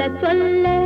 சொல்ல சொல்ல